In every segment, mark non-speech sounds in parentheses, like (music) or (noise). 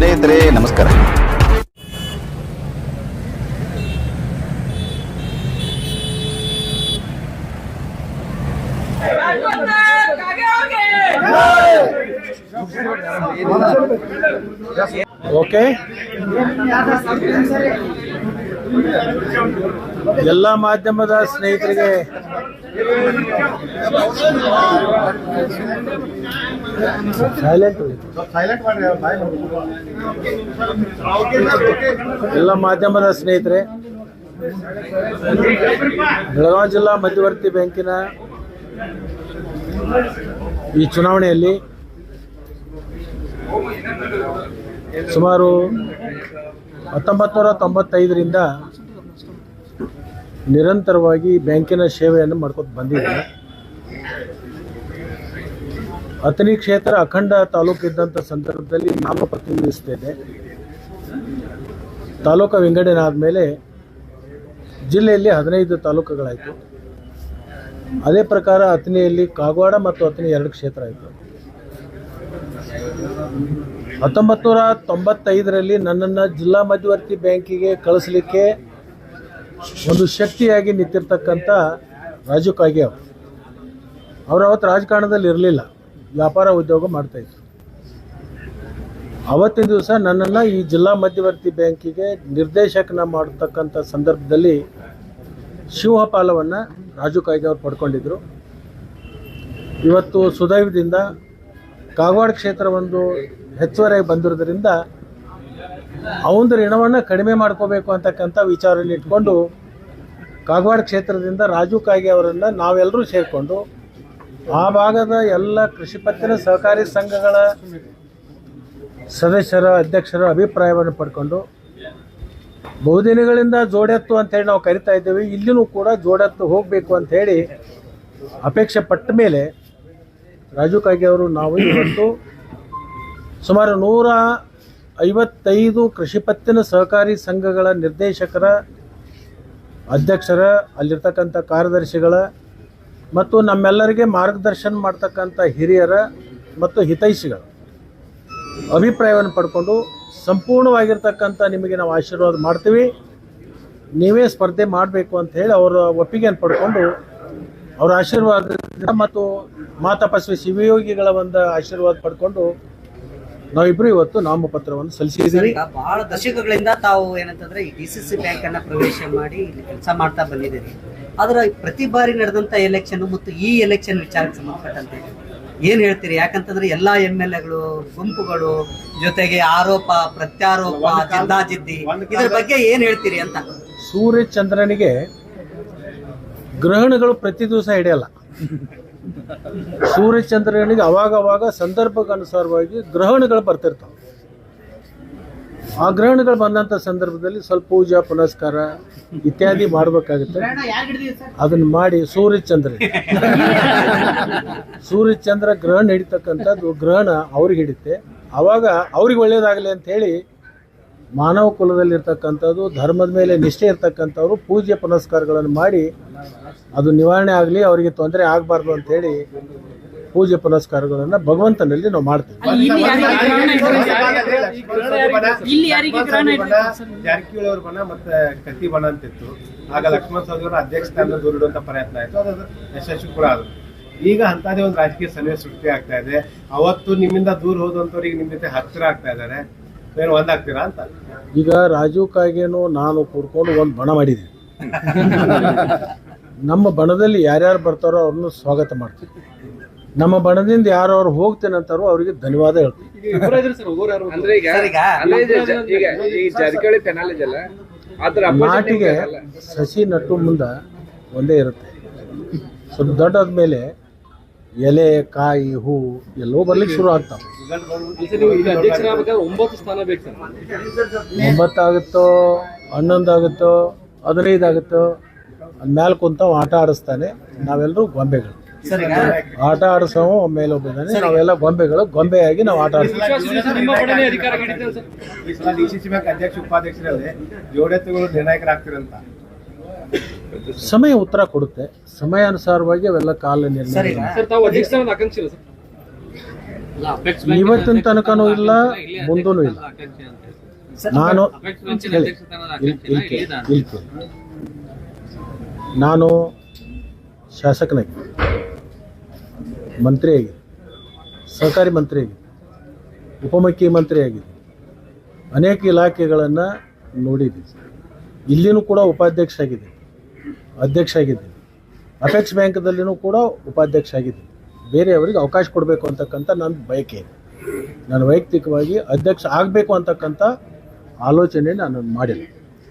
ಸ್ನೇಹಿತರೆ ನಮಸ್ಕಾರ. ಓಕೆ ಎಲ್ಲ ಮಾಧ್ಯಮದ ಸ್ನೇಹಿತರಿಗೆ ಎಲ್ಲ ಮಾಧ್ಯಮದ ಸ್ನೇಹಿತರೆ ಬೆಳಗಾವಿ ಜಿಲ್ಲಾ ಮಧ್ಯವರ್ತಿ ಬ್ಯಾಂಕಿನ ಈ ಚುನಾವಣೆಯಲ್ಲಿ ಸುಮಾರು ಹತ್ತೊಂಬತ್ತು ನೂರ ತೊಂಬತ್ತೈದರಿಂದ ನಿರಂತರವಾಗಿ ಬ್ಯಾಂಕಿನ ಸೇವೆಯನ್ನು ಮಾಡ್ಕೊತ ಬಂದಿದ್ದಾರೆ. ಅಥಣಿ ಕ್ಷೇತ್ರ ಅಖಂಡ ತಾಲೂಕು ಇದ್ದಂಥ ಸಂದರ್ಭದಲ್ಲಿ ನಾನು ಪ್ರತಿನಿಧಿಸ್ತಿದ್ದೆ ತಾಲೂಕು ವಿಂಗಡಣೆ ಆದಮೇಲೆ ಜಿಲ್ಲೆಯಲ್ಲಿ ಹದಿನೈದು ತಾಲೂಕುಗಳಾಯಿತು. ಅದೇ ಪ್ರಕಾರ ಅಥಣಿಯಲ್ಲಿ ಕಾಗವಾಡ ಮತ್ತು ಅಥಣಿ ಎರಡು ಕ್ಷೇತ್ರ ಆಯಿತು ಹತ್ತೊಂಬತ್ತು ನೂರ ತೊಂಬತ್ತೈದರಲ್ಲಿ ನನ್ನನ್ನು ಜಿಲ್ಲಾ ಮಧ್ಯವರ್ತಿ ಬ್ಯಾಂಕಿಗೆ ಕಳಿಸ್ಲಿಕ್ಕೆ ಒಂದು ಶಕ್ತಿಯಾಗಿ ನಿಂತಿರ್ತಕ್ಕಂಥ ರಾಜು ಕಾಗೆ ಅವರು ಅವತ್ತು ರಾಜಕಾರಣದಲ್ಲಿ ಇರಲಿಲ್ಲ. ವ್ಯಾಪಾರ ಉದ್ಯೋಗ ಮಾಡ್ತಾಯಿದ್ರು ಅವತ್ತಿನ ದಿವಸ ನನ್ನನ್ನು ಈ ಜಿಲ್ಲಾ ಮಧ್ಯವರ್ತಿ ಬ್ಯಾಂಕಿಗೆ ನಿರ್ದೇಶಕನ ಮಾಡತಕ್ಕಂಥ ಸಂದರ್ಭದಲ್ಲಿ ಶಿವಪಾಲವನ್ನು ರಾಜು ಕಾಯ್ದೆ ಅವರು ಪಡ್ಕೊಂಡಿದ್ದರು ಇವತ್ತು ಸುದೈವದಿಂದ ಕಾಗವಾಡ ಕ್ಷೇತ್ರ ಒಂದು ಹೆಚ್ಚುವರಿಯಾಗಿ ಬಂದಿರೋದ್ರಿಂದ ಅವನ ಋಣವನ್ನು ಕಡಿಮೆ ಮಾಡ್ಕೋಬೇಕು ಅಂತಕ್ಕಂಥ ವಿಚಾರನ ಇಟ್ಕೊಂಡು ಕಾಗವಾಡ ಕ್ಷೇತ್ರದಿಂದ ರಾಜು ಕಾಯ್ಗೆ ಅವರನ್ನು ನಾವೆಲ್ಲರೂ ಸೇರಿಕೊಂಡು ಆ ಭಾಗದ ಎಲ್ಲ ಕೃಷಿ ಪತ್ತಿನ ಸಹಕಾರಿ ಸಂಘಗಳ ಸದಸ್ಯರ, ಅಧ್ಯಕ್ಷರ ಅಭಿಪ್ರಾಯವನ್ನು ಪಡ್ಕೊಂಡು ಬಹುದಿನಗಳಿಂದ ಜೋಡೆತ್ತು ಅಂತೇಳಿ ನಾವು ಕರಿತಾ ಇದ್ದೇವೆ. ಇಲ್ಲಿನೂ ಕೂಡ ಜೋಡೆತ್ತು ಹೋಗಬೇಕು ಅಂಥೇಳಿ ಅಪೇಕ್ಷೆ ಪಟ್ಟ ಮೇಲೆ ರಾಜು ಕಾಗೆ ಅವರು ನಾವು ಇವತ್ತು ಸುಮಾರು ನೂರ ಐವತ್ತೈದು ಕೃಷಿ ಪತ್ತಿನ ಸಹಕಾರಿ ಸಂಘಗಳ ನಿರ್ದೇಶಕರ, ಅಧ್ಯಕ್ಷರ, ಅಲ್ಲಿರ್ತಕ್ಕಂಥ ಕಾರ್ಯದರ್ಶಿಗಳ ಮತ್ತು ನಮ್ಮೆಲ್ಲರಿಗೆ ಮಾರ್ಗದರ್ಶನ ಮಾಡ್ತಕ್ಕಂಥ ಹಿರಿಯರ ಮತ್ತು ಹಿತೈಷಿಗಳ ಅಭಿಪ್ರಾಯವನ್ನು ಪಡ್ಕೊಂಡು ಸಂಪೂರ್ಣವಾಗಿರ್ತಕ್ಕಂಥ ನಿಮಗೆ ನಾವು ಆಶೀರ್ವಾದ ಮಾಡ್ತೀವಿ. ನೀವೇ ಸ್ಪರ್ಧೆ ಮಾಡಬೇಕು ಅಂತ ಹೇಳಿ ಅವರ ಒಪ್ಪಿಗೆಯನ್ನು ಪಡ್ಕೊಂಡು ಅವರ ಆಶೀರ್ವಾದ ಮತ್ತು ಮಾತಪಸ್ವಿ ಶಿವಯೋಗಿಗಳ ಒಂದು ಆಶೀರ್ವಾದ ಪಡ್ಕೊಂಡು ನಾವಿಬ್ರು ಇವತ್ತು ನಾಮಪತ್ರವನ್ನು ಸಲ್ಲಿಸಿದ್ದೀವಿ. ಬಹಳ ದಶಕಗಳಿಂದ ತಾವು ಏನಂತಂದ್ರೆ ಡಿ ಸಿ ಸಿ ಬ್ಯಾಂಕ್ ಪ್ರವೇಶ ಮಾಡಿ ಕೆಲಸ ಮಾಡ್ತಾ ಬಂದಿದ್ದೀರಿ. ಆದ್ರೆ ಪ್ರತಿ ಬಾರಿ ನಡೆದಂತ ಎಲೆಕ್ಷನ್ ಮತ್ತು ಈ ಎಲೆಕ್ಷನ್ ವಿಚಾರಕ್ಕೆ ಸಂಬಂಧಪಟ್ಟಂತೆ ಏನು ಹೇಳ್ತೀರಿ? ಯಾಕಂತಂದ್ರೆ ಎಲ್ಲಾ ಎಂ ಎಲ್ ಎಗಳು ಗುಂಪುಗಳು ಜೊತೆಗೆ ಆರೋಪ ಪ್ರತ್ಯಾರೋಪ ಜಿದ್ದಾಜಿದ್ದಿ ಇದ್ರ ಬಗ್ಗೆ ಏನ್ ಹೇಳ್ತೀರಿ ಅಂತ? ಸೂರ್ಯ ಚಂದ್ರನಿಗೆ ಗ್ರಹಣಗಳು ಪ್ರತಿ ದಿವಸ ಹಿಡಿಯಲ್ಲ. ಸೂರ್ಯ ಚಂದ್ರನಿಗೆ ಅವಾಗ ಅವಾಗ ಸಂದರ್ಭಕ್ಕನುಸಾರವಾಗಿ ಗ್ರಹಣಗಳು ಬರ್ತಿರ್ತಾವೆ. ಆ ಗ್ರಹಣಗಳು ಬಂದಂಥ ಸಂದರ್ಭದಲ್ಲಿ ಸ್ವಲ್ಪ ಪೂಜಾ ಪುನಸ್ಕಾರ ಇತ್ಯಾದಿ ಮಾಡಬೇಕಾಗುತ್ತೆ. ಅದನ್ನ ಮಾಡಿ ಸೂರ್ಯ ಚಂದ್ರ ಸೂರ್ಯ ಚಂದ್ರ ಗ್ರಹಣ ಹಿಡಿತಕ್ಕಂಥದ್ದು ಗ್ರಹಣ ಅವ್ರಿಗೆ ಹಿಡಿತೆ ಅವಾಗ ಅವ್ರಿಗೆ ಒಳ್ಳೇದಾಗಲಿ ಅಂತ ಹೇಳಿ ಮಾನವ ಕುಲದಲ್ಲಿರ್ತಕ್ಕಂಥದ್ದು ಧರ್ಮದ ಮೇಲೆ ನಿಷ್ಠೆ ಇರ್ತಕ್ಕಂಥವ್ರು ಪೂಜೆ ಪುನಸ್ಕಾರಗಳನ್ನು ಮಾಡಿ ಅದು ನಿವಾರಣೆ ಆಗಲಿ ಅವರಿಗೆ ತೊಂದರೆ ಆಗಬಾರ್ದು ಅಂತೇಳಿ ಪೂಜೆ ಪುನಸ್ಕಾರಗಳನ್ನ ಭಗವಂತನಲ್ಲಿ ನಾವು ಮಾಡ್ತೀವಿ? ಜಾರಕಿಹೊಳಿ ಅವ್ರ ಬಣ ಮತ್ತೆ ಕತ್ತಿ ಬಣ ಅಂತಿತ್ತು. ಆಗ ಲಕ್ಷ್ಮಣ ಸವದಿ ಅವರ ಅಧ್ಯಕ್ಷ ಸ್ಥಾನದ ದೂರಿಡುವಂತ ಪ್ರಯತ್ನ ಆಯ್ತು. ಅದು ಯಶಸ್ವಿ ಕೂಡ ಆದ್ರು ಈಗ ಅಂತದೇ ಒಂದು ರಾಜಕೀಯ ಸನ್ನಿವೇಶ ಸೃಷ್ಟಿ ಆಗ್ತಾ ಇದೆ. ಅವತ್ತು ನಿಮ್ಮಿಂದ ದೂರ ಹೋದಂತವ್ರಿಗೆ ನಿಮ್ ಜೊತೆ ಹತ್ತಿರ ಆಗ್ತಾ ಇದ್ದಾರೆ. ಏನು ಒಂದಾಗ್ತೀರಾ ಅಂತ? ಈಗ ರಾಜು ಕಾಗೇನು ನಾನು ಕೂಡ್ಕೊಂಡು ಒಂದು ಬಣ ಮಾಡಿದೆ. (laughs) ನಮ್ಮ ಬಣದಲ್ಲಿ ಯಾರ್ಯಾರು ಬರ್ತಾರೋ ಅವ್ರನ್ನ ಸ್ವಾಗತ ಮಾಡ್ತೀವಿ ನಮ್ಮ ಬಣದಿಂದ ಯಾರು? ಅವ್ರು ಹೋಗ್ತೇನೆ ಅಂತಾರೋ ಅವರಿಗೆ ಧನ್ಯವಾದ ಹೇಳ್ತೀನಿ ನಾಟಿಗೆ ಸಸಿ ನಟ್ಟು ಮುಂದೆ ಒಂದೇ ಇರುತ್ತೆ. ಸ್ವಲ್ಪ ದೊಡ್ಡಾದ್ಮೇಲೆ ಎಲೆ ಕಾಯಿ ಹೂ ಎಲ್ಲೋ ಬರ್ಲಿಕ್ಕೆ ಶುರು ಆಗ್ತಾವೆ. ಒಂಬತ್ತಾಗುತ್ತೋ ಹನ್ನೊಂದಾಗುತ್ತೋ ಆಗುತ್ತೋ ಅದ್ಮೇಲೆ ಕುಂತ ಮ್ಯಾಲೆ ಕುಂತಾವ ಆಟ ಆಡಿಸ್ತಾನೆ. ನಾವೆಲ್ಲರೂ ಗೊಂಬೆಗಳು. ಆಟ ಆಡಿಸೋ ಮೇಲೊಬ್ಬನೇ. ನಾವೆಲ್ಲ ಗೊಂಬೆಗಳು ಗೊಂಬೆಯಾಗಿ ನಾವು ಆಟ ಆಡಿಸ್ತೀವಿ ಅಧ್ಯಕ್ಷ ಉಪಾಧ್ಯಕ್ಷರಲ್ಲಿ ಜೋಡೆತ್ತುಗಳು ನಿರ್ಣಾಯಕರಾಗ್ತಿರಂತ ಸಮಯ ಉತ್ತರ ಕೊಡುತ್ತೆ. ಸಮಯಾನುಸಾರವಾಗಿ ಅವೆಲ್ಲ ಕಾಲ ಸರ್ ನಿರ್ಣಯ ಇವತ್ತಿನ ತನಕನೂ ಇಲ್ಲ ಮುಂದೂ ಇಲ್ಲ ನಾನು. ನಾನು ಶಾಸಕನಾಗಿ ಮಂತ್ರಿಯಾಗಿ ಸಹಕಾರಿ ಮಂತ್ರಿಯಾಗಿ ಉಪಮುಖ್ಯಮಂತ್ರಿಯಾಗಿ ಅನೇಕ ಇಲಾಖೆಗಳನ್ನು ನೋಡಿದ್ದೀನಿ ಇಲ್ಲಿನೂ ಕೂಡ ಉಪಾಧ್ಯಕ್ಷ ಆಗಿದೆ ಅಧ್ಯಕ್ಷ ಆಗಿದ್ದೀನಿ ಅಪೆಕ್ಸ್ ಬ್ಯಾಂಕ್ದಲ್ಲಿನೂ ಕೂಡ ಉಪಾಧ್ಯಕ್ಷ ಆಗಿದ್ದೀನಿ ಬೇರೆಯವರಿಗೆ ಅವಕಾಶ ಕೊಡಬೇಕು ಅಂತಕ್ಕಂಥ ನನ್ನ ಬಯಕೆ ನಾನು ವೈಯಕ್ತಿಕವಾಗಿ ಅಧ್ಯಕ್ಷ ಆಗಬೇಕು ಅಂತಕ್ಕಂಥ ಆಲೋಚನೆ ನಾನು ಮಾಡಿಲ್ಲ.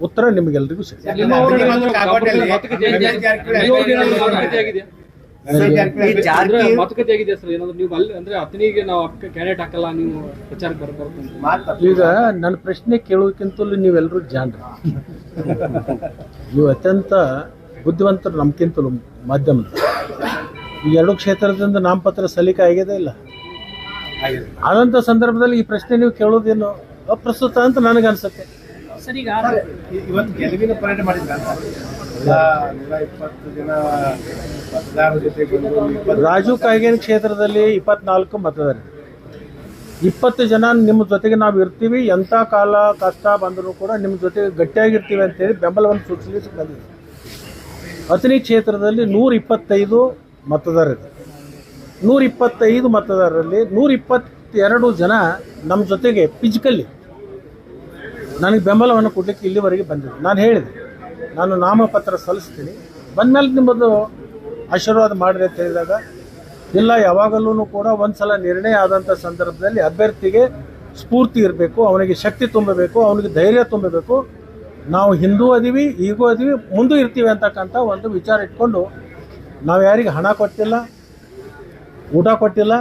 ಉತ್ತರ ನಿಮಗೆಲ್ರಿಗೂ ಅಂತ. ಮಾತು ಈಗ ನನ್ನ ಪ್ರಶ್ನೆ ಕೇಳೋಕ್ಕಿಂತ ನೀವೆಲ್ಲರೂ ಜಾನ್ರ (laughs) ನೀವು ಅತ್ಯಂತ ಬುದ್ಧಿವಂತರು ನಮ್ಗಿಂತಲೂ ಮಾಧ್ಯಮ ಈ ಎರಡು ಕ್ಷೇತ್ರದಿಂದ ನಾಮಪತ್ರ ಸಲ್ಲಿಕೆ ಆಗಿದೆ ಇಲ್ಲ. ಆಗಿದೆ. ಆದಂಥ ಸಂದರ್ಭದಲ್ಲಿ ಈ ಪ್ರಶ್ನೆ ನೀವು ಕೇಳೋದೇನು ಅಪ್ರಸ್ತುತ ಅಂತ ನನಗೆ ಅನ್ಸುತ್ತೆ ಸರ್ ಈಗ ಇವತ್ತು ಗೆಲುವಿನ ಪರೇಡ್ ರಾಜು ಕಾಯ್ಗೇರಿ ಕ್ಷೇತ್ರದಲ್ಲಿ ಇಪ್ಪತ್ನಾಲ್ಕು ಮತದಾರರು. ಇಪ್ಪತ್ತು ಜನ ನಿಮ್ಮ ಜೊತೆಗೆ ನಾವು ಇರ್ತೀವಿ ಎಂಥ ಕಾಲ ಕಷ್ಟ ಬಂದರೂ ಕೂಡ ನಿಮ್ಮ ಜೊತೆಗೆ ಗಟ್ಟಿಯಾಗಿರ್ತೀವಿ ಅಂತೇಳಿ ಬೆಂಬಲವನ್ನು ಸೂಚಿಸಲಿಕ್ಕೆ ಬಂದಿದೆ. ಅಥಣಿ ಕ್ಷೇತ್ರದಲ್ಲಿ ನೂರ ಇಪ್ಪತ್ತೈದು ಮತದಾರರು. ನೂರ ಇಪ್ಪತ್ತೈದು ಮತದಾರರಲ್ಲಿ ನೂರ ಇಪ್ಪತ್ತೆರಡು ಜನ ನಮ್ಮ ಜೊತೆಗೆ ಫಿಸಿಕಲಿ ನನಗೆ ಬೆಂಬಲವನ್ನು ಕೊಡಲಿಕ್ಕೆ ಇಲ್ಲಿವರೆಗೆ ಬಂದಿದೆ ನಾನು ಹೇಳಿದೆ, ನಾನು ನಾಮಪತ್ರ ಸಲ್ಲಿಸ್ತೀನಿ. ಬಂದಮೇಲೆ ನಿಮ್ಮದು ಆಶೀರ್ವಾದ ಮಾಡಿರಿ ಅಂತ ಹೇಳಿದಾಗ, ಇಲ್ಲ ಯಾವಾಗಲೂ ಕೂಡ ಒಂದ್ಸಲ ನಿರ್ಣಯ ಆದಂಥ ಸಂದರ್ಭದಲ್ಲಿ ಅಭ್ಯರ್ಥಿಗೆ ಸ್ಫೂರ್ತಿ ಇರಬೇಕು, ಅವನಿಗೆ ಶಕ್ತಿ ತುಂಬಬೇಕು, ಅವನಿಗೆ ಧೈರ್ಯ ತುಂಬಬೇಕು. ನಾವು ಹಿಂದೂ ಅದೀವಿ, ಈಗೂ ಅದೀವಿ, ಮುಂದೂ ಇರ್ತೀವಿ ಅಂತಕ್ಕಂಥ ಒಂದು ವಿಚಾರ ಇಟ್ಕೊಂಡು ನಾವು ಯಾರಿಗೆ ಹಣ ಕೊಟ್ಟಿಲ್ಲ, ಊಟ ಕೊಟ್ಟಿಲ್ಲ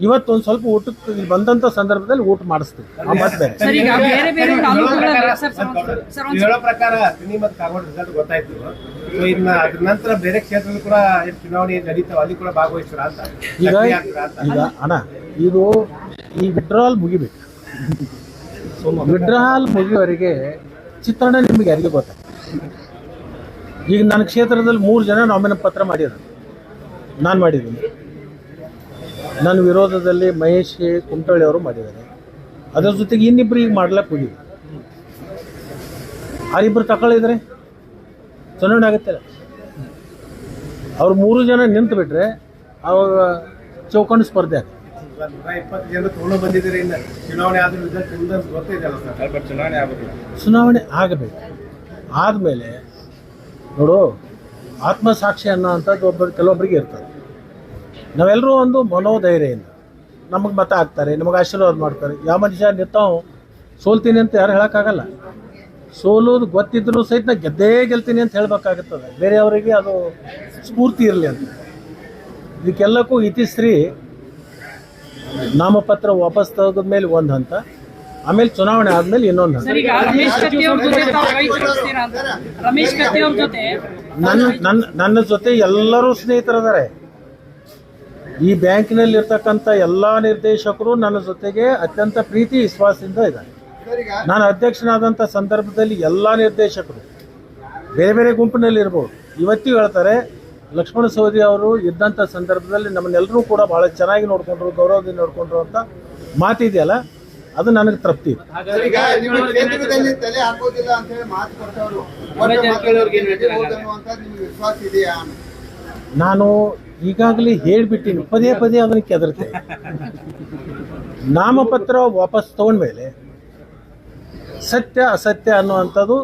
ಇವತ್ತು ಒಂದು ಸ್ವಲ್ಪ ಊಟಕ್ಕೆ ಬಂದಂತ ಬಂದಂಥ ಸಂದರ್ಭದಲ್ಲಿ ಊಟ ಮಾಡಿಸ್ತೀವಿ. ಬೇರೆ. ಹೇಳೋ ಪ್ರಕಾರ- ಮತ್ತು ರಿಸಲ್ಟ್ ಗೊತ್ತಾಯ್ತು. ಅದ್ರ ನಂತರ ಕೂಡ ಏನ್ ಚುನಾವಣೆ ನಡೀತಾವ. ಅಲ್ಲಿ ಕೂಡ ಭಾಗವಹಿಸ್ತಾರ ಅಂತ? ಈಗ ಅಣ್ಣ ಇದು ಈ ವಿಡ್ರಾಲ್ ಮುಗಿಬೇಕು. ವಿಡ್ರಾಲ್ ಮುಗಿಯವರಿಗೆ ಚಿತ್ರಣ ನಿಮಗೆ ಯಾರಿಗೆ ಗೊತ್ತಾಗ ಈಗ ನನ್ನ ಕ್ಷೇತ್ರದಲ್ಲಿ ಮೂರು ಜನ ನಾಮಿನ ಪತ್ರ ಮಾಡಿದ್ರು ನಾನು ಮಾಡಿದ್ದೀನಿ. ನನ್ನ ವಿರೋಧದಲ್ಲಿ ಮಹೇಶ್ ಕುಮಟಳ್ಳಿ ಅವರು ಮಾಡಿದ್ದಾರೆ. ಅದರ ಜೊತೆಗೆ ಇನ್ನಿಬ್ರು ಈಗ ಮಾಡ್ಲಕ್ಕೆ ಹೋಗಿದ್ರು. ಆರಿಬ್ರು ತಗೊಳ್ಳಿದ್ರೆ ಚುನಾವಣೆ ಆಗುತ್ತೆ ಅವ್ರು ಮೂರು ಜನ ನಿಂತು ಬಿಟ್ರೆ ಅವಾಗ ಚೌಕಂಡು ಸ್ಪರ್ಧೆ ಆಗುತ್ತೆ. ಚುನಾವಣೆ ಆಗಬೇಕು. ಆದಮೇಲೆ ನೋಡು, ಆತ್ಮಸಾಕ್ಷಿ ಅನ್ನೋ ಅಂಥದ್ದು ಒಬ್ಬರು ಕೆಲವೊಬ್ಬರಿಗೆ ಇರ್ತದೆ. ನಾವೆಲ್ಲರೂ ಒಂದು ಮನೋಧೈರ್ಯದಿಂದ ನಮಗೆ ಮತ ಹಾಕ್ತಾರೆ ನಮಗೆ ಆಶೀರ್ವಾದ ಮಾಡ್ತಾರೆ. ಯಾವ ಮನುಷ್ಯ ನಿಂತಾವು ಸೋಲ್ತೀನಿ ಅಂತ ಯಾರು ಹೇಳೋಕ್ಕಾಗಲ್ಲ. ಸೋಲೋದು ಗೊತ್ತಿದ್ರೂ ಸಹಿತ ನಾ ಗೆದ್ದೇ ಗೆಲ್ತೀನಿ ಅಂತ ಹೇಳಬೇಕಾಗುತ್ತದೆ. ಬೇರೆಯವರಿಗೆ ಅದು ಸ್ಫೂರ್ತಿ ಇರಲಿ ಅಂತ. ಇದಕ್ಕೆಲ್ಲಕ್ಕೂ ಇತಿಶ್ರೀ ನಾಮಪತ್ರ ವಾಪಸ್ ತೆಗೆದ ಮೇಲೆ ಒಂದು ಹಂತ ಆಮೇಲೆ ಚುನಾವಣೆ ಆದ್ಮೇಲೆ ಇನ್ನೊಂದು ಹಂತ. ನನ್ನ ನನ್ನ ನನ್ನ ಜೊತೆ ಎಲ್ಲರೂ ಸ್ನೇಹಿತರಿದ್ದಾರೆ ಈ ಬ್ಯಾಂಕಿನಲ್ಲಿ ಇರ್ತಕ್ಕಂಥ ಎಲ್ಲ ನಿರ್ದೇಶಕರು ನನ್ನ ಜೊತೆಗೆ ಅತ್ಯಂತ ಪ್ರೀತಿ ವಿಶ್ವಾಸದಿಂದ ಇದ್ದಾರೆ. ನಾನು ಅಧ್ಯಕ್ಷನಾದಂಥ ಸಂದರ್ಭದಲ್ಲಿ ಎಲ್ಲ ನಿರ್ದೇಶಕರು ಬೇರೆ ಬೇರೆ ಗುಂಪಿನಲ್ಲಿ ಇರ್ಬೋದು ಇವತ್ತಿಗೂ ಹೇಳ್ತಾರೆ ಲಕ್ಷ್ಮಣ ಸೌದಿ ಅವರು ಇದ್ದಂಥ ಸಂದರ್ಭದಲ್ಲಿ ನಮ್ಮನ್ನೆಲ್ಲರೂ ಕೂಡ ಭಾಳ ಚೆನ್ನಾಗಿ ನೋಡಿಕೊಂಡ್ರು ಗೌರವದಿಂದ ನೋಡಿಕೊಂಡ್ರು ಅಂತ ಮಾತಿದೆಯಲ್ಲ ಅದು ನನಗೆ ತೃಪ್ತಿ. ಇದೆ ಈಗ ನೀವು ತಲೆ ಹಾಕೋದಿಲ್ಲ ಅಂತ ಹೇಳಿ ಮಾತು ಕೊಟ್ಟವರು ರಮೇಶ್ ಜಾರಕಿಹೊಳಿ ಅವ್ರಿಗೆ ಏನ್ ಹೇಳ್ತೀರಾ? ಅನ್ನುವಂತ ನಿಮ್ಗೆ ವಿಶ್ವಾಸ ಇದೆಯಾ? ನಾನು ಈಗಾಗಲೇ ಹೇಳಿಬಿಟ್ಟಿನಿ. ಪದೇ ಪದೇ ಅದನ್ನು ಕೆದರ್ತೆ. ನಾಮಪತ್ರ ವಾಪಸ್ ತೊಗೊಂಡ್ಮೇಲೆ ಸತ್ಯ ಅಸತ್ಯ ಅನ್ನುವಂಥದ್ದು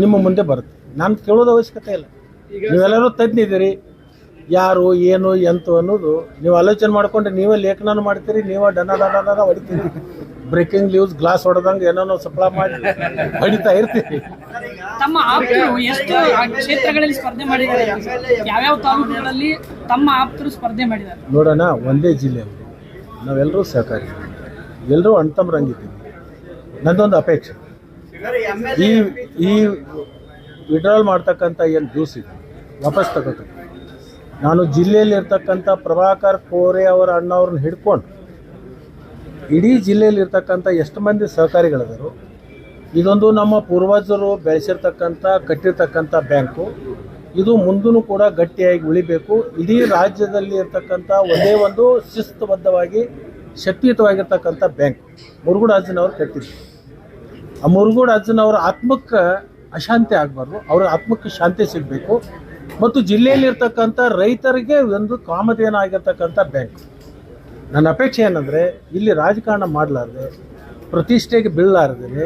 ನಿಮ್ಮ ಮುಂದೆ ಬರುತ್ತೆ. ನಾನು ಕೇಳೋದು ಅವಶ್ಯಕತೆ ಇಲ್ಲ. ನೀವೆಲ್ಲರೂ ತಜ್ಞಿದ್ದೀರಿ ಯಾರು ಏನು ಎಂತು ಅನ್ನೋದು ನೀವು ಆಲೋಚನೆ ಮಾಡ್ಕೊಂಡು ನೀವೇ ಲೇಖನ ಮಾಡ್ತೀರಿ ನೀವೇ ಡನ ಡನ ಡನ ಹೊಡಿತೀರಿ. ಬ್ರೇಕಿಂಗ್ ಲೀವ್ಸ್ ಗ್ಲಾಸ್ ಹೊಡೆದಂಗೆ ಏನೋ ಸಪ್ಲೈ ಮಾಡಿ ಹೊಡಿತಾ ಇರ್ತೀರಿ. ತಮ್ಮ ಆಪ್ತರು ಎಷ್ಟು ಆ ಕ್ಷೇತ್ರಗಳಲ್ಲಿ ಸ್ಪರ್ಧೆ ಮಾಡಿದ್ದಾರೆ? ಯಾವ್ಯಾವ ತಾಲೂಕುಗಳಲ್ಲಿ ತಮ್ಮ ಆಪ್ತರು ಸ್ಪರ್ಧೆ ಮಾಡಿದ್ದಾರೆ. ನೋಡೋಣ, ಒಂದೇ ಜಿಲ್ಲೆ ನಾವೆಲ್ಲರೂ ಸಹಕಾರಿ. ಎಲ್ಲರೂ ಅಣ್ತಮ್ರಂಗಿದ್ದೀವಿ. ನಂದೊಂದು ಅಪೇಕ್ಷೆ. ಈ ಈ ವಿಡ್ರಾಲ್ ಮಾಡ್ತಕ್ಕಂಥ ಏನು ಜ್ಯೂಸ್ ಇದೆ? ವಾಪಸ್ ತಗೋತ ನಾನು ಜಿಲ್ಲೆಯಲ್ಲಿ ಇರ್ತಕ್ಕಂಥ ಪ್ರಭಾಕರ್ ಕೋರೆ ಅವರ ಅಣ್ಣವ್ರನ್ನ ಹಿಡ್ಕೊಂಡು, ಇಡೀ ಜಿಲ್ಲೆಯಲ್ಲಿ ಇರ್ತಕ್ಕಂಥ ಎಷ್ಟು ಮಂದಿ ಸಹಕಾರಿಗಳಿದರು, ಇದೊಂದು ನಮ್ಮ ಪೂರ್ವಜರು ಬೆಳೆಸಿರ್ತಕ್ಕಂಥ, ಕಟ್ಟಿರ್ತಕ್ಕಂಥ ಬ್ಯಾಂಕು. ಇದು ಮುಂದೂ ಕೂಡ ಗಟ್ಟಿಯಾಗಿ ಉಳಿಬೇಕು. ಇಡೀ ರಾಜ್ಯದಲ್ಲಿ ಇರ್ತಕ್ಕಂಥ ಒಂದೇ ಒಂದು ಶಿಸ್ತುಬದ್ಧವಾಗಿ, ಶಕ್ತಿಯುತವಾಗಿರ್ತಕ್ಕಂಥ ಬ್ಯಾಂಕ್ ಮುರುಗುಡ ಅಜ್ಜನವ್ರು ಕಟ್ಟಿದ್ರು ಆ ಮುರುಗುಡ ಅಜ್ಜನವರ ಆತ್ಮಕ್ಕೆ ಅಶಾಂತಿ ಆಗಬಾರ್ದು. ಅವರ ಆತ್ಮಕ್ಕೆ ಶಾಂತಿ ಸಿಗಬೇಕು. ಮತ್ತು ಜಿಲ್ಲೆಯಲ್ಲಿರ್ತಕ್ಕಂಥ ರೈತರಿಗೆ ಒಂದು ಕಾಮಧೇನ ಆಗಿರ್ತಕ್ಕಂಥ ಬ್ಯಾಂಕ್ ನನ್ನ ಅಪೇಕ್ಷೆ ಏನಂದರೆ, ಇಲ್ಲಿ ರಾಜಕಾರಣ ಮಾಡಲಾರ್ದೆ, ಪ್ರತಿಷ್ಠೆಗೆ ಬೀಳಲಾರ್ದೇ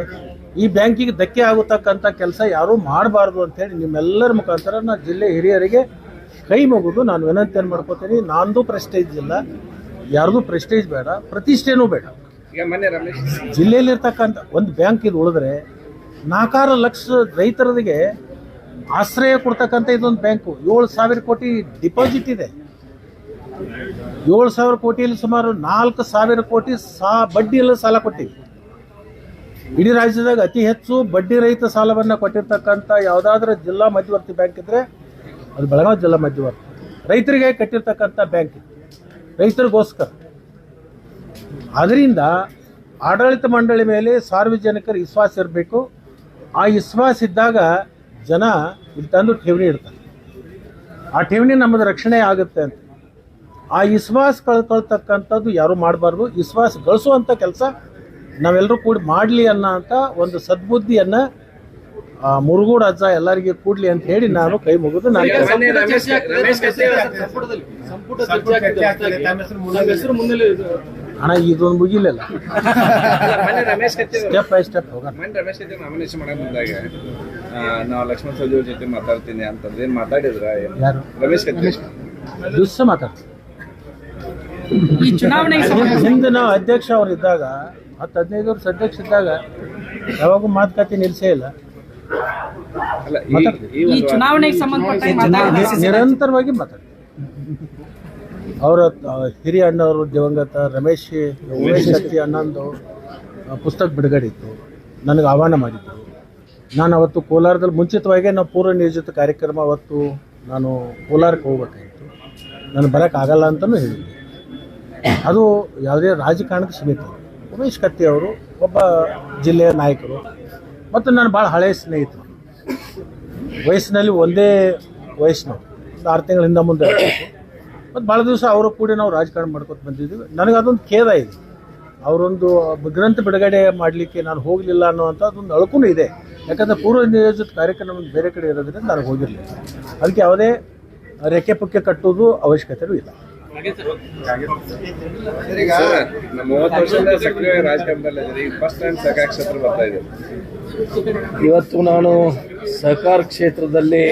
ಈ ಬ್ಯಾಂಕಿಗೆ ಧಕ್ಕೆ ಆಗತಕ್ಕಂಥ ಕೆಲಸ ಯಾರೂ ಮಾಡಬಾರ್ದು ಅಂತೇಳಿ ನಿಮ್ಮೆಲ್ಲರ ಮುಖಾಂತರ ನಾನು ಜಿಲ್ಲೆ ಹಿರಿಯರಿಗೆ ಕೈ ಮುಗಿದು ನಾನು ವಿನಂತಿಯನ್ನು ಮಾಡ್ಕೋತೀನಿ ನಂದು ಪ್ರೆಸ್ಟೇಜ್ ಇಲ್ಲ ಯಾರ್ದು ಪ್ರೆಸ್ಟೇಜ್ ಬೇಡ ಪ್ರತಿಷ್ಠೆನೂ ಬೇಡ. ಜಿಲ್ಲೆಯಲ್ಲಿರ್ತಕ್ಕಂಥ ಒಂದು ಬ್ಯಾಂಕ್ ಇದು ಉಳಿದ್ರೆ ನಾಲ್ಕಾರು ಲಕ್ಷ ರೈತರಿಗೆ ಆಶ್ರಯ ಕೊಡ್ತಕ್ಕಂಥ ಇದೊಂದು ಬ್ಯಾಂಕು. ಏಳು ಸಾವಿರ ಕೋಟಿ ಡಿಪಾಸಿಟ್ ಇದೆ. ಏಳು ಸಾವಿರ ಕೋಟಿಯಲ್ಲಿ ಸುಮಾರು ನಾಲ್ಕು ಸಾವಿರ ಕೋಟಿ ಸಾ ಬಡ್ಡಿಯಲ್ಲಿ ಸಾಲ ಕೊಟ್ಟಿವಿ. ಇಡೀ ರಾಜ್ಯದಾಗ ಅತಿ ಹೆಚ್ಚು ಬಡ್ಡಿ ರಹಿತ ಸಾಲವನ್ನು ಕೊಟ್ಟಿರ್ತಕ್ಕಂಥ ಯಾವುದಾದ್ರೂ ಜಿಲ್ಲಾ ಮಧ್ಯವರ್ತಿ ಬ್ಯಾಂಕ್ ಇದ್ರೆ ಅದು ಬೆಳಗಾವಿ ಜಿಲ್ಲಾ ಮಧ್ಯವರ್ತಿ. ರೈತರಿಗೆ ಕಟ್ಟಿರ್ತಕ್ಕಂಥ ಬ್ಯಾಂಕ್ ರೈತರಿಗೋಸ್ಕರ. ಅದರಿಂದ ಆಡಳಿತ ಮಂಡಳಿ ಮೇಲೆ ಸಾರ್ವಜನಿಕರ ವಿಶ್ವಾಸ ಇರಬೇಕು. ಆ ವಿಶ್ವಾಸ ಇದ್ದಾಗ ಜನ ಇಲ್ಲಿ ತಂದು ಠೇವಣಿ ಇಡ್ತಾರೆ. ಆ ಠೇವಣಿ ನಮ್ಮದು ರಕ್ಷಣೆ ಆಗುತ್ತೆ ಅಂತ. ಆ ವಿಶ್ವಾಸ ಕಳ್ಕೊಳ್ತಕ್ಕಂಥದ್ದು ಯಾರು ಮಾಡಬಾರ್ದು. ವಿಶ್ವಾಸ ಗಳಿಸುವಂಥ ಕೆಲಸ ನಾವೆಲ್ಲರೂ ಕೂಡಿ ಮಾಡಲಿ ಅನ್ನೋ ಅಂತ ಒಂದು ಸದ್ಬುದ್ಧಿಯನ್ನು ಮುರುಗೂಡ ಅಜ್ಜ ಎಲ್ಲರಿಗೆ ಕೂಡ್ಲಿ ಅಂತ ಹೇಳಿ ನಾನು ಕೈ ಮುಗಿದು ನಾನು ಹಣ ಇದೊಂದು ಮುಗಿಲಿಲ್ಲ. ಸ್ಟೆಪ್ ಬೈ ಸ್ಟೆಪ್ ಹೋಗೋಣ. ರಮೇಶ್ ಕತ್ತಿ ನಾಮಿನೇಷನ್ ಮಾಡಕ್ ಬಂದಾಗ. ನಾವು ಲಕ್ಷ್ಮಣ ಅವ್ರ ಜೊತೆ ಮಾತಾಡ್ತೀನಿ ಅಂತಂದ್ರೆ ಏನ್ ಮಾತಾಡಿದ್ರ ಯಾರು? ರಮೇಶ್ ಕತ್ತಿ. ದುಸ್ಸ ಮಾತಾಡ್ತಾರೆ. ಈ ಚುನಾವಣೆಗೆ ಸಂಬಂಧ ಹಿಂದೆ ನಾವು ಅಧ್ಯಕ್ಷ ಅವರಿದ್ದಾಗ ಇದ್ದಾಗ ಹತ್ತು ಹದಿನೈದು ವರ್ಷ ಅಧ್ಯಕ್ಷ ಇದ್ದಾಗ ಯಾವಾಗೂ ಮಾತುಕತೆ ನಿಲ್ಲಿಸೇ ಇಲ್ಲ. ಅಲ್ಲ ಈ- ಈ ಈ ಒಂದು ಚುನಾವಣೆಗೆ ಸಂಬಂಧಪಟ್ಟ ಮಾತಾಡ್ತಾರೆ. ನಿರಂತರವಾಗಿ ಮಾತಾಡ್ತಾರೆ. ಅವರ ಹಿರಿಯ ಅಣ್ಣವರು ದಿವಂಗತ ರಮೇಶ್ ಉಮೇಶ್ ಶಕ್ತಿ ಅಣ್ಣಂದು ಆ, ಪುಸ್ತಕ ಬಿಡುಗಡೆ ಇತ್ತು ನನಗೆ ಆಹ್ವಾನ ಮಾಡಿದ್ರು. ನಾನು ಅವತ್ತು ಕೋಲಾರದಲ್ಲಿ ಮುಂಚಿತವಾಗಿ ನಾವು ಪೂರ್ವ ನಿಯೋಜಿತ ಕಾರ್ಯಕ್ರಮ ಅವತ್ತು ನಾನು ಕೋಲಾರಕ್ಕೆ ಹೋಗ್ಬೇಕಾಗಿತ್ತು. ನಾನು ಬರೋಕ್ಕಾಗಲ್ಲ ಅಂತಲೂ ಹೇಳಿದ್ದೆ. ಅದು ಯಾವುದೇ ರಾಜಕಾರಣಕ್ಕೆ ಸೀಮಿತ ಅಲ್ಲ. ಉಮೇಶ್ ಕತ್ತಿ ಅವರು ಒಬ್ಬ ಜಿಲ್ಲೆಯ ನಾಯಕರು. ಮತ್ತು ನಾನು ಭಾಳ ಹಳೆಯ ಸ್ನೇಹಿತರು. ವಯಸ್ಸಿನಲ್ಲಿ ಒಂದೇ ವಯಸ್ಸಿನವ್ರು. ಒಂದು ಆರು ತಿಂಗಳಿಂದ ಮುಂದೆ ಮತ್ತು ಭಾಳ ದಿವಸ ಅವರು ಕೂಡ ನಾವು ರಾಜಕಾರಣ ಮಾಡ್ಕೊತ ಬಂದಿದ್ದೀವಿ ನನಗೆ ಅದೊಂದು ಖೇದ ಇದೆ. ಅವರೊಂದು ಗ್ರಂಥ ಬಿಡುಗಡೆ ಮಾಡಲಿಕ್ಕೆ ನಾನು ಹೋಗಲಿಲ್ಲ ಅನ್ನೋವಂಥ ಅದೊಂದು ಅಳಕೂ ಇದೆ. ಯಾಕಂದರೆ ಪೂರ್ವ ನಿಯೋಜಿತ ಕಾರ್ಯಕ್ರಮ ಬೇರೆ ಕಡೆ ಇರೋದ್ರಿಂದ ನಾನು ಹೋಗಿರಲಿಲ್ಲ. ಅದಕ್ಕೆ ಯಾವುದೇ ರೆಕ್ಕೆ ಪುಕ್ಕೆ ಕಟ್ಟೋದು ಅವಶ್ಯಕತೆಯೂ ಇಲ್ಲ. ಮೂವತ್ತು ವರ್ಷದಿಂದ ಸಕ್ರಿಯ ರಾಜಕಾರಣದಲ್ಲಿ ಫಸ್ಟ್ ಟೈಮ್ ಸಹಕಾರ ಕ್ಷೇತ್ರ ಬರ್ತಾ ಇದೆ. ಇವತ್ತು ನಾನು ಸಹಕಾರ ಕ್ಷೇತ್ರದಲ್ಲಿ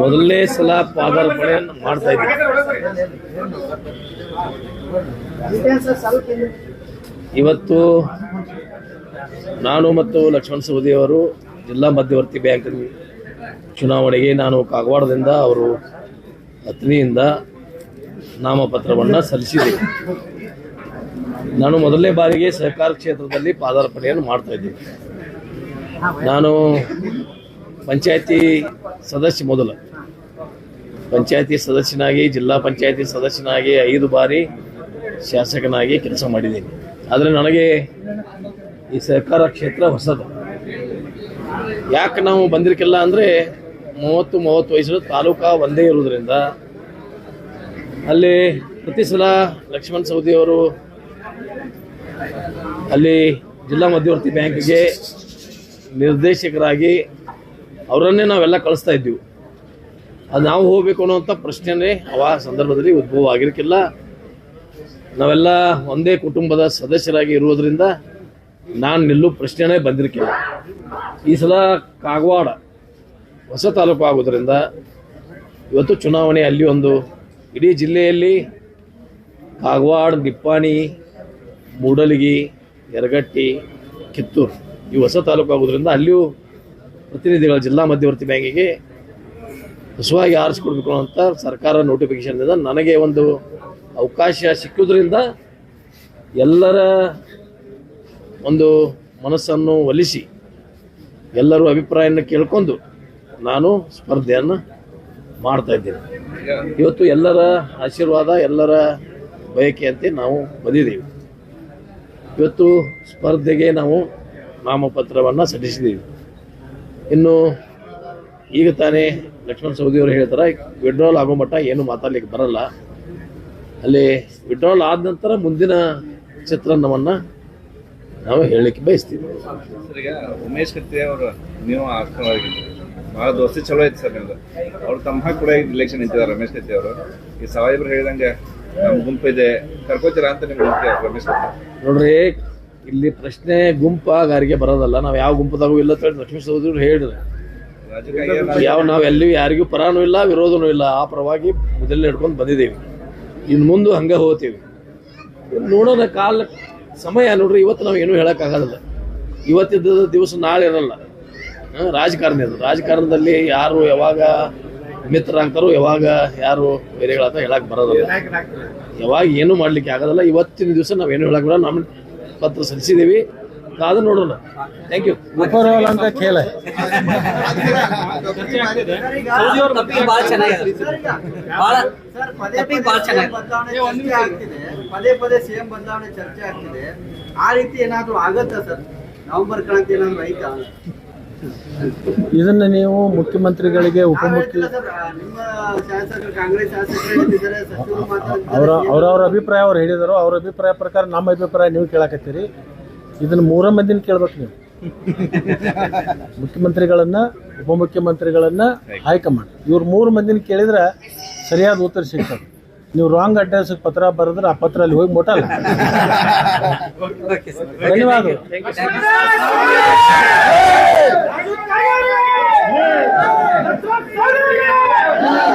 ಮೊದಲನೇ ಸಲ ಪಾದಾರ್ಪಣೆಯನ್ನು ಮಾಡ್ತಾ ಇದ್ದೀನಿ. ಇವತ್ತು ನಾನು ಮತ್ತು ಲಕ್ಷ್ಮಣ ಸವದಿ ಅವರು ಜಿಲ್ಲಾ ಮಧ್ಯವರ್ತಿ ಬ್ಯಾಂಕ್ ಚುನಾವಣೆಗೆ ನಾನು ಕಾಗವಾಡದಿಂದ ಅವರು ಹತ್ತನೆಯಿಂದ ನಾಮಪತ್ರವನ್ನು ಸಲ್ಲಿಸಿದೆ ನಾನು ಮೊದಲನೇ ಬಾರಿಗೆ ಸಹಕಾರ ಕ್ಷೇತ್ರದಲ್ಲಿ ಪಾದಾರ್ಪಣೆಯನ್ನು ಮಾಡ್ತಾ ಇದ್ದೀನಿ. ನಾನು ಪಂಚಾಯತಿ ಸದಸ್ಯ ಮೊದಲು. ಪಂಚಾಯತಿ ಸದಸ್ಯನಾಗಿ, ಜಿಲ್ಲಾ ಪಂಚಾಯತಿ ಸದಸ್ಯನಾಗಿ ಐದು ಬಾರಿ ಶಾಸಕನಾಗಿ ಕೆಲಸ ಮಾಡಿದ್ದೀನಿ. ಆದರೆ ನನಗೆ ಈ ಸಹಕಾರ ಕ್ಷೇತ್ರ ಹೊಸದು. ಯಾಕೆ ನಾವು ಬಂದಿರಕ್ಕಿಲ್ಲ ಅಂದರೆ ಮೂವತ್ತು ಮೂವತ್ತು ವಯಸ್ಸು ತಾಲೂಕಾ ಒಂದೇ ಇರೋದ್ರಿಂದ ಅಲ್ಲಿ ಪ್ರತಿ ಸಲ ಲಕ್ಷ್ಮಣ್ ಸೌದಿಯವರು ಅಲ್ಲಿ ಜಿಲ್ಲಾ ಮಧ್ಯವರ್ತಿ ಬ್ಯಾಂಕ್ಗೆ ನಿರ್ದೇಶಕರಾಗಿ ಅವರನ್ನೇ ನಾವೆಲ್ಲ ಕಳಿಸ್ತಾ ಇದ್ದೀವಿ. ಅದು ನಾವು ಹೋಗಬೇಕು ಅನ್ನೋಂಥ ಪ್ರಶ್ನೆನೇ ಅವ ಸಂದರ್ಭದಲ್ಲಿ ಉದ್ಭವ ಆಗಿರಕ್ಕಿಲ್ಲ ನಾವೆಲ್ಲ ಒಂದೇ ಕುಟುಂಬದ ಸದಸ್ಯರಾಗಿ ಇರುವುದರಿಂದ ನಾನು ನಿಲ್ಲೋ ಪ್ರಶ್ನೆನೇ ಬಂದಿರಕ್ಕಿಲ್ಲ ಈ ಸಲ ಕಾಗವಾಡ ಹೊಸ ತಾಲೂಕು ಆಗೋದ್ರಿಂದ ಇವತ್ತು ಚುನಾವಣೆ ಅಲ್ಲಿ ಒಂದು ಇಡೀ ಜಿಲ್ಲೆಯಲ್ಲಿ ಕಾಗವಾಡ ನಿಪ್ಪಾಣಿ ಮೂಡಲಗಿ, ಯರಗಟ್ಟಿ, ಕಿತ್ತೂರು ಈ ಹೊಸ ತಾಲೂಕು ಆಗೋದ್ರಿಂದ ಅಲ್ಲಿಯೂ ಪ್ರತಿನಿಧಿಗಳ ಜಿಲ್ಲಾ ಮಧ್ಯವರ್ತಿ ಬ್ಯಾಂಕಿಗೆ ಹೊಸವಾಗಿ ಆರಿಸ್ಕೊಡ್ಬೇಕು ಅಂತ ಸರ್ಕಾರ ಇದೆ ನನಗೆ ಒಂದು ಅವಕಾಶ ಸಿಕ್ಕುದ್ರಿಂದ ಎಲ್ಲರ ಒಂದು ಮನಸ್ಸನ್ನು ಒಲಿಸಿ ಎಲ್ಲರೂ ಅಭಿಪ್ರಾಯನ ಕೇಳ್ಕೊಂಡು ನಾನು ಸ್ಪರ್ಧೆಯನ್ನು ಮಾಡ್ತಾ ಇದ್ದೀನಿ. ಇವತ್ತು ಎಲ್ಲರ ಆಶೀರ್ವಾದ, ಎಲ್ಲರ ಬಯಕೆಯಂತೆ ನಾವು ಬಂದಿದ್ದೀವಿ. ಇವತ್ತು ಸ್ಪರ್ಧೆಗೆ ನಾವು ನಾಮಪತ್ರವನ್ನು ಸಲ್ಲಿಸಿದ್ದೀವಿ. ಇನ್ನು ಈಗ ತಾನೇ ಲಕ್ಷ್ಮಣ್ ಸವದಿಯವರು ಹೇಳ್ತಾರೆ ವಿಡ್ರಾಲ್ ಆಗೋ ಮಟ್ಟ ಏನು ಮಾತಾಡ್ಲಿಕ್ಕೆ ಬರಲ್ಲ. ಅಲ್ಲಿ ವಿಡ್ರಾಲ್ ಆದ ನಂತರ ಮುಂದಿನ ಚಿತ್ರಾನ್ನವನ್ನು ನಾವು ಹೇಳಲಿಕ್ಕೆ ಬಯಸ್ತೀವಿ. ಉಮೇಶ್ ಕತ್ತಿ ಅವರು ನೀವು ಬಹಳ ದೋಸ್ತಿ ಚಲೋ ಐತಿ ಸರ್ ನಿಮ್ದು. ಅವ್ರು ತಮ್ಮ ಕೂಡ ಇಲೆಕ್ಷನ್ ನಿಂತಿದ್ದಾರೆ ರಮೇಶ್ ಕತ್ತಿ ಅವರು. ಈ ಸಾಹೇಬ್ರು ಹೇಳಿದಂಗೆ ನಮ್ಮ ಗುಂಪಿದೆ ಕರ್ಕೋತೀರಾ ಅಂತ ನಿಮ್ಗೆ ರಮೇಶ್ ನೋಡ್ರಿ ಇಲ್ಲಿ ಪ್ರಶ್ನೆ ಗುಂಪ ಗಾರಿಗೆ ಬರೋದಲ್ಲ. ನಾವು ಯಾವ ಗುಂಪದಾಗೂ ಇಲ್ಲ ಅಂತ ಹೇಳಿ ಲಕ್ಷ್ಮೀ ಸಹೋದರು ಹೇಳಿದ್ರು. ಯಾವ ನಾವು ಎಲ್ಲಿ ಯಾರಿಗೂ ಪರಾನೂ ಇಲ್ಲ ವಿರೋಧನೂ ಇಲ್ಲ. ಆ ಪರವಾಗಿ ಮೊದಲೇ ಹಿಡ್ಕೊಂಡು ಬಂದಿದ್ದೀವಿ. ಇನ್ನು ಮುಂದೆ ಹಂಗೆ ಹೋಗ್ತೀವಿ. ನೋಡೋಣ ಕಾಲ ಸಮಯ ನೋಡ್ರಿ ಇವತ್ತು ನಾವು ಏನೂ ಹೇಳೋಕ್ಕಾಗೋದಿಲ್ಲ ಇವತ್ತಿದ್ದ ದಿವಸ ನಾಳೆ ಇರಲ್ಲ ರಾಜಕಾರಣ ಇದು ರಾಜಕಾರಣದಲ್ಲಿ ಯಾರು ಯಾವಾಗ ಮಿತ್ರ ಅಂತಾರೋ ಯಾವಾಗ ಯಾರು ಬೇರೆಗಳಾಗ್ತಾ ಹೇಳಕ್ ಬರೋದಿಲ್ಲ. ಯಾವಾಗ ಏನು ಮಾಡ್ಲಿಕ್ಕೆ ಆಗೋದಿಲ್ಲ ಇವತ್ತಿನ ದಿವಸ ನಾವು ಹೇಳಕ್ ಬರೋಲ್ಲ ನಮ್ಮ ಪತ್ರ ಸಲ್ಲಿಸಿದ್ದೀವಿ ಅದು ನೋಡೋಣ. ಥ್ಯಾಂಕ್ ಯು ಉಪರೋಲ್ ಅಂತ ಕೇಳ. ಪದೇ ಪದೇ ಚರ್ಚೆ ಆ ರೀತಿ ಏನಾದ್ರು ಆಗತ್ತಾ ಸರ್? ನವೆಂಬರ್ ಕ್ರಾಂತಿ ಏನಾದ್ರು ಐತಾ? ಇದನ್ನ ನೀವು ಮುಖ್ಯಮಂತ್ರಿಗಳಿಗೆ ಉಪಮುಖ್ಯ ಅವರ ಅವ್ರವ್ರ ಅಭಿಪ್ರಾಯ ಅವ್ರು ಹೇಳಿದರು ಅವ್ರ ಅಭಿಪ್ರಾಯ ಪ್ರಕಾರ ನಮ್ಮ ಅಭಿಪ್ರಾಯ ನೀವು ಕೇಳಕತ್ತೀರಿ. ಇದನ್ನ ಮೂರ ಮಂದಿನ ಕೇಳ್ಬೇಕು ನೀವು. ಮುಖ್ಯಮಂತ್ರಿಗಳನ್ನ ಉಪಮುಖ್ಯಮಂತ್ರಿಗಳನ್ನ ಹೈಕಮಾಂಡ್. ಇವ್ರು ಮೂರು ಮಂದಿನ ಕೇಳಿದ್ರೆ ಸರಿಯಾದ ಉತ್ತರ ಸಿಗ್ತದೆ. ನೀವು ರಾಂಗ್ ಅಡ್ರೆಸ್ಗೆ ಪತ್ರ ಬರೆದ್ರೆ ಆ ಪತ್ರ ಅಲ್ಲಿ ಹೋಗಿ ಮುಟ್ಟಲ್ಲ. ಧನ್ಯವಾದ. ಇಲ್ಲಿ.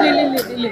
ಇಲ್ಲಿ ಇಲ್ಲಿ ಇಲ್ಲಿ.